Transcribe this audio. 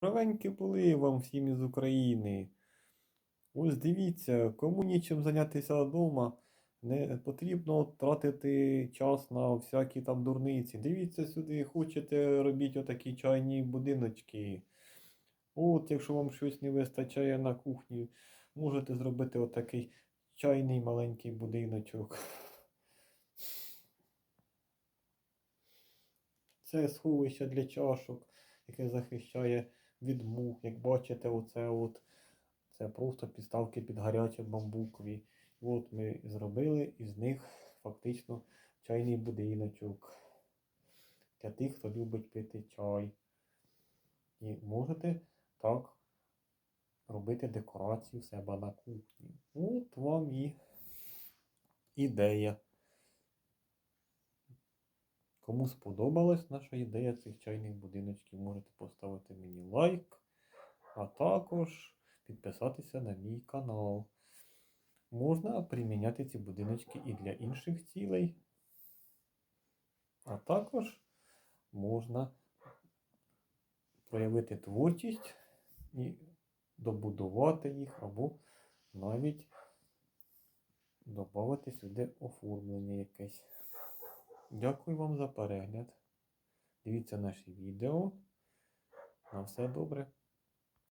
Здоровенькі були вам всім із України. Ось дивіться, кому нічим зайнятися вдома, не потрібно тратити час на всякі там дурниці. Дивіться сюди, хочете робіть отакі чайні будиночки. От, якщо вам щось не вистачає на кухні, можете зробити отакий чайний маленький будиночок. Це сховище для чашок, яке захищає від мух. Як бачите, оце от, це просто підставки під гарячі бамбукові. От ми зробили із них фактично чайний будиночок для тих, хто любить пити чай. І можете так робити декорацію в себе на кухні. От вам і ідея. Кому сподобалась наша ідея цих чайних будиночків, можете поставити мені лайк, а також підписатися на мій канал. Можна приміняти ці будиночки і для інших цілей. А також можна проявити творчість і добудувати їх, або навіть додати сюди оформлення якесь. Дякую вам за перегляд. Дивіться наші відео. На все добре.